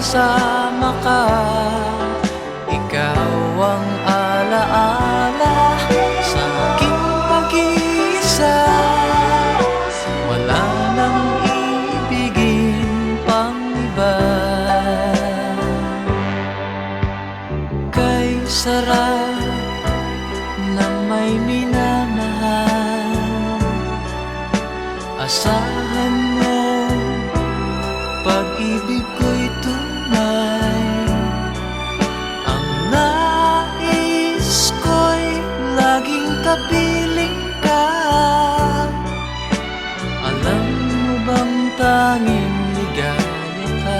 kasama ka Ikaw ang alaala sa aking pag-iisa. Wala nang ibigin pang iba. Kay sarap na may minamahal. Asahan mo Pag-ibig laging kapiling ka. Alam mo bang tanging ligaya ka?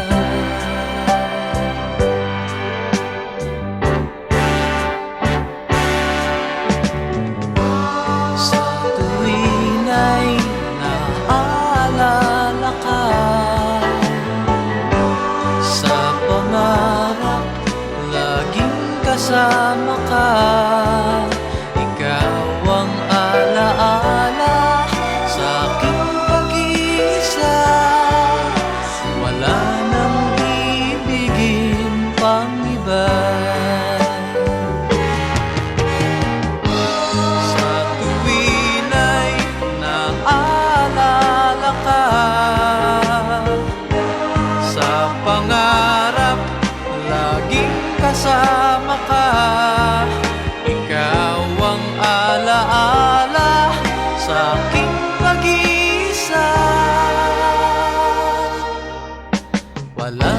Sa tuwin ay naaalala ka Sa pangarap, laging kasama ka kasama ka. Ikaw ang alaala sa aking pag-iisa. Wala